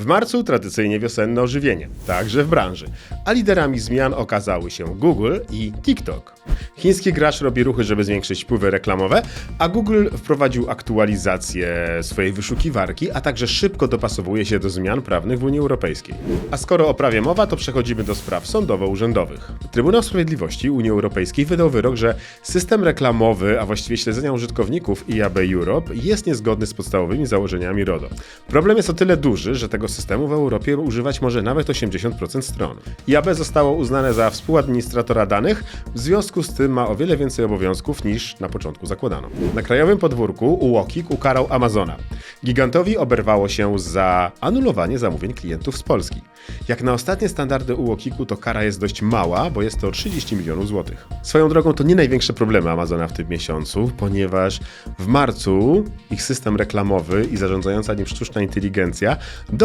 W marcu tradycyjnie wiosenne ożywienie, także w branży. A liderami zmian okazały się Google i TikTok. Chiński gracz robi ruchy, żeby zwiększyć wpływy reklamowe, a Google wprowadził aktualizację swojej wyszukiwarki, a także szybko dopasowuje się do zmian prawnych w Unii Europejskiej. A skoro o prawie mowa, to przechodzimy do spraw sądowo-urzędowych. Trybunał Sprawiedliwości Unii Europejskiej wydał wyrok, że system reklamowy, a właściwie śledzenia użytkowników IAB Europe jest niezgodny z podstawowymi założeniami RODO. Problem jest o tyle duży, że tego systemu w Europie używać może nawet 80% stron. IAB zostało uznane za współadministratora danych, w związku z tym ma o wiele więcej obowiązków niż na początku zakładano. Na krajowym podwórku UOKiK ukarał Amazona. Gigantowi oberwało się za anulowanie zamówień klientów z Polski. Jak na ostatnie standardy UOKiK-u to kara jest dość mała, bo jest to 30 milionów złotych. Swoją drogą to nie największe problemy Amazona w tym miesiącu, ponieważ w marcu ich system reklamowy i zarządzająca nim sztuczna inteligencja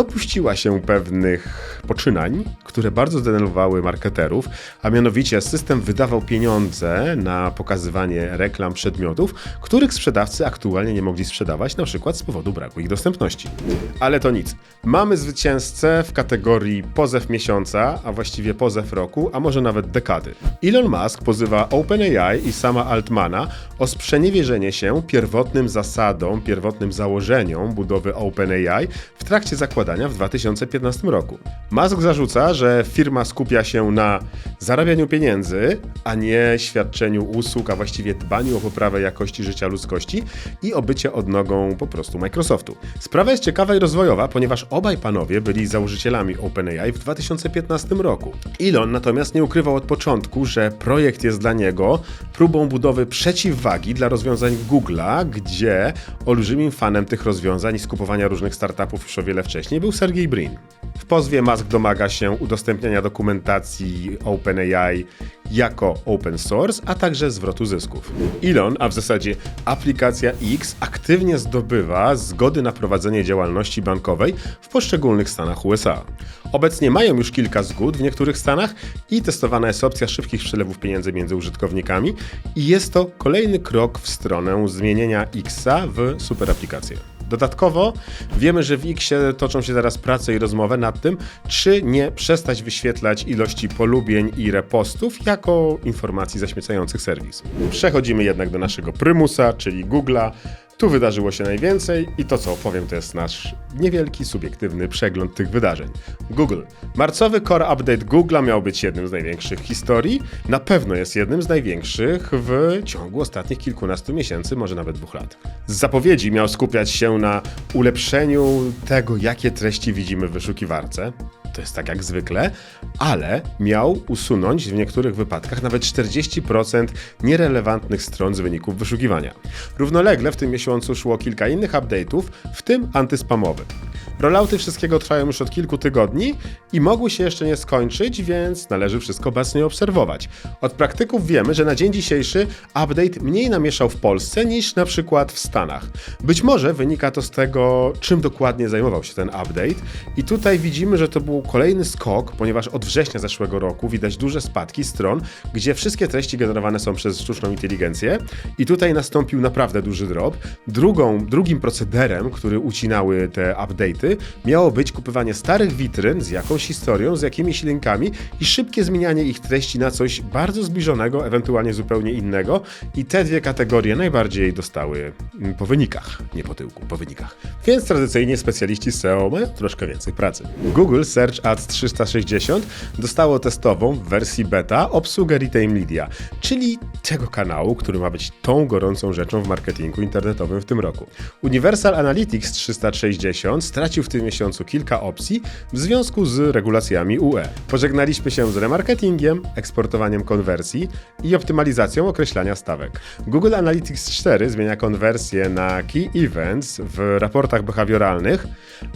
dopuściła się pewnych poczynań, które bardzo zdenerwowały marketerów, a mianowicie system wydawał pieniądze na pokazywanie reklam przedmiotów, których sprzedawcy aktualnie nie mogli sprzedawać, na przykład z powodu braku ich dostępności. Ale to nic. Mamy zwycięzcę w kategorii pozew miesiąca, a właściwie pozew roku, a może nawet dekady. Elon Musk pozywa OpenAI i sama Altmana o sprzeniewierzenie się pierwotnym zasadom, pierwotnym założeniom budowy OpenAI w trakcie zakładania w 2015 roku. Musk zarzuca, że firma skupia się na zarabianiu pieniędzy, a nie świadczeniu usług, a właściwie dbaniu o poprawę jakości życia ludzkości i o bycie odnogą po prostu Microsoftu. Sprawa jest ciekawa i rozwojowa, ponieważ obaj panowie byli założycielami OpenAI w 2015 roku. Elon natomiast nie ukrywał od początku, że projekt jest dla niego próbą budowy przeciwwagi dla rozwiązań Google'a, gdzie olbrzymim fanem tych rozwiązań i skupowania różnych startupów już o wiele wcześniej był Brin. W pozwie Musk domaga się udostępniania dokumentacji OpenAI jako open source, a także zwrotu zysków. Elon, a w zasadzie aplikacja X, aktywnie zdobywa zgody na prowadzenie działalności bankowej w poszczególnych stanach USA. Obecnie mają już kilka zgód w niektórych stanach i testowana jest opcja szybkich przelewów pieniędzy między użytkownikami i jest to kolejny krok w stronę zmienienia Xa w superaplikację. Dodatkowo wiemy, że w Xie toczą się teraz prace i rozmowy nad tym, czy nie przestać wyświetlać ilości polubień i repostów jako informacji zaśmiecających serwis. Przechodzimy jednak do naszego prymusa, czyli Google'a. Tu wydarzyło się najwięcej i to co opowiem to jest nasz niewielki, subiektywny przegląd tych wydarzeń. Google. Marcowy core update Google'a miał być jednym z największych historii. Na pewno jest jednym z największych w ciągu ostatnich kilkunastu miesięcy, może nawet dwóch lat. Z zapowiedzi miał skupiać się na ulepszeniu tego, jakie treści widzimy w wyszukiwarce to jest tak jak zwykle, ale miał usunąć w niektórych wypadkach nawet 40% nierelewantnych stron z wyników wyszukiwania. Równolegle w tym miesiącu szło kilka innych update'ów, w tym antyspamowy. Rollouty wszystkiego trwają już od kilku tygodni i mogły się jeszcze nie skończyć, więc należy wszystko bacznie obserwować. Od praktyków wiemy, że na dzień dzisiejszy update mniej namieszał w Polsce niż na przykład w Stanach. Być może wynika to z tego, czym dokładnie zajmował się ten update i tutaj widzimy, że to był kolejny skok, ponieważ od września zeszłego roku widać duże spadki stron, gdzie wszystkie treści generowane są przez sztuczną inteligencję i tutaj nastąpił naprawdę duży drop. Drugą, drugim procederem, który ucinały te update'y, miało być kupywanie starych witryn z jakąś historią, z jakimiś linkami i szybkie zmienianie ich treści na coś bardzo zbliżonego, ewentualnie zupełnie innego i te dwie kategorie najbardziej dostały mm, po wynikach, nie po tyłku, po wynikach. Więc tradycyjnie specjaliści SEO mają troszkę więcej pracy. Google Search Search Ads 360 dostało testową w wersji beta obsługę Retail Media, czyli tego kanału, który ma być tą gorącą rzeczą w marketingu internetowym w tym roku. Universal Analytics 360 stracił w tym miesiącu kilka opcji w związku z regulacjami UE. Pożegnaliśmy się z remarketingiem, eksportowaniem konwersji i optymalizacją określania stawek. Google Analytics 4 zmienia konwersję na Key Events w raportach behawioralnych,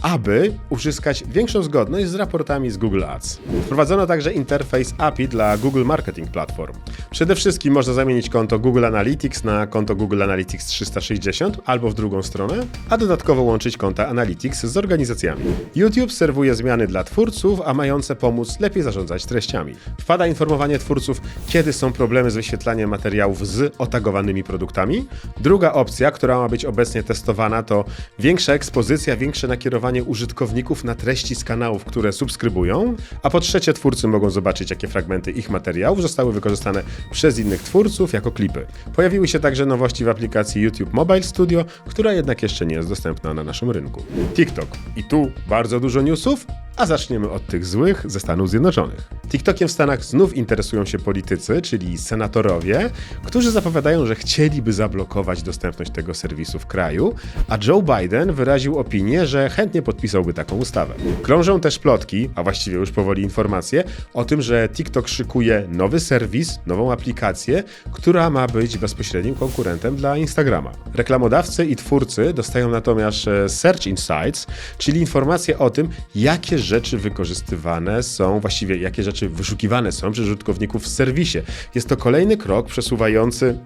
aby uzyskać większą zgodność z raportami z Google Ads. Wprowadzono także interfejs API dla Google Marketing Platform. Przede wszystkim można zamienić konto Google Analytics na konto Google Analytics 360 albo w drugą stronę, a dodatkowo łączyć konta Analytics z organizacjami. YouTube serwuje zmiany dla twórców, a mające pomóc lepiej zarządzać treściami. Wpada informowanie twórców, kiedy są problemy z wyświetlaniem materiałów z otagowanymi produktami. Druga opcja, która ma być obecnie testowana, to większa ekspozycja, większe nakierowanie użytkowników na treści z kanałów, które subskrybują. A po trzecie, twórcy mogą zobaczyć, jakie fragmenty ich materiałów zostały wykorzystane przez innych twórców jako klipy. Pojawiły się także nowości w aplikacji YouTube Mobile Studio, która jednak jeszcze nie jest dostępna na naszym rynku. TikTok. I tu bardzo dużo newsów, a zaczniemy od tych złych ze Stanów Zjednoczonych. TikTokiem w Stanach znów interesują się politycy, czyli senatorowie, którzy zapowiadają, że chcieliby zablokować dostępność tego serwisu w kraju, a Joe Biden wyraził opinię, że chętnie podpisałby taką ustawę. Krążą też plotki, a właściwie już powoli informacje, o tym, że TikTok szykuje nowy serwis, nową aplikację, która ma być bezpośrednim konkurentem dla Instagrama. Reklamodawcy i twórcy dostają natomiast e, Search Insights, czyli informacje o tym, jakie rzeczy wykorzystywane są, właściwie jakie rzeczy wyszukiwane są przez użytkowników w serwisie. Jest to kolejny krok przesuwający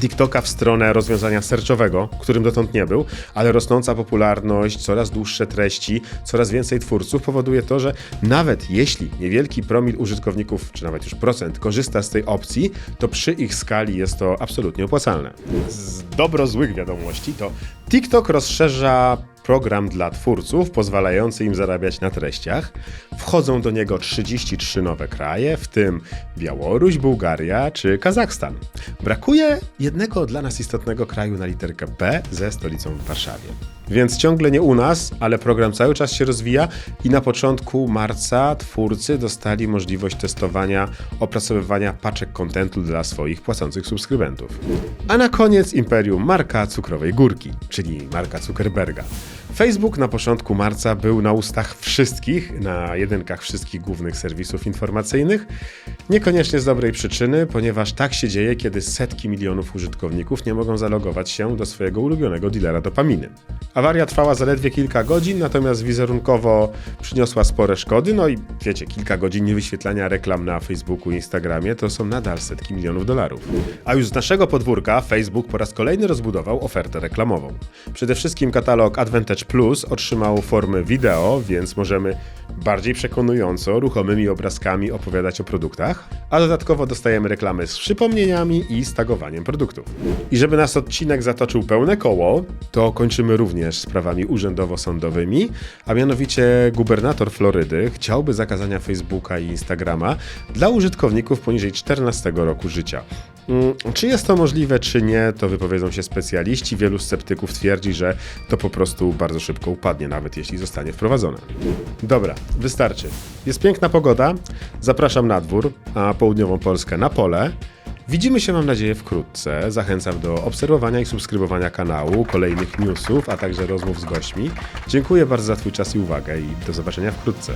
TikToka w stronę rozwiązania searchowego, którym dotąd nie był, ale rosnąca popularność, coraz dłuższe treści, coraz więcej twórców powoduje to, że nawet jeśli niewielki promil użytkowników, czy nawet już procent, korzysta z tej opcji, to przy ich skali jest to absolutnie opłacalne. Z dobro złych wiadomości to TikTok rozszerza program dla twórców pozwalający im zarabiać na treściach. Wchodzą do niego 33 nowe kraje, w tym Białoruś, Bułgaria czy Kazachstan. Brakuje jednego dla nas istotnego kraju na literkę P ze stolicą w Warszawie. Więc ciągle nie u nas, ale program cały czas się rozwija i na początku marca twórcy dostali możliwość testowania, opracowywania paczek kontentu dla swoich płacących subskrybentów. A na koniec imperium marka cukrowej górki, czyli marka Zuckerberga. Facebook na początku marca był na ustach wszystkich, na jedynkach wszystkich głównych serwisów informacyjnych. Niekoniecznie z dobrej przyczyny, ponieważ tak się dzieje, kiedy setki milionów użytkowników nie mogą zalogować się do swojego ulubionego dealera dopaminy. Awaria trwała zaledwie kilka godzin, natomiast wizerunkowo przyniosła spore szkody. No i wiecie, kilka godzin niewyświetlania reklam na Facebooku i Instagramie to są nadal setki milionów dolarów. A już z naszego podwórka Facebook po raz kolejny rozbudował ofertę reklamową. Przede wszystkim katalog Advantage Plus otrzymał formę wideo, więc możemy bardziej przekonująco, ruchomymi obrazkami opowiadać o produktach, a dodatkowo dostajemy reklamy z przypomnieniami i z tagowaniem produktów. I żeby nasz odcinek zatoczył pełne koło, to kończymy również sprawami urzędowo-sądowymi, a mianowicie gubernator Florydy chciałby zakazania Facebooka i Instagrama dla użytkowników poniżej 14 roku życia. Mm, Czy jest to możliwe, czy nie, to wypowiedzą się specjaliści. Wielu sceptyków twierdzi, że to po prostu bardzo szybko upadnie, nawet jeśli zostanie wprowadzone. Dobra, wystarczy. Jest piękna pogoda, zapraszam na dwór, a południową Polskę na pole. Widzimy się, mam nadzieję, wkrótce. Zachęcam do obserwowania i subskrybowania kanału, kolejnych newsów, a także rozmów z gośćmi. Dziękuję bardzo za Twój czas i uwagę i do zobaczenia wkrótce.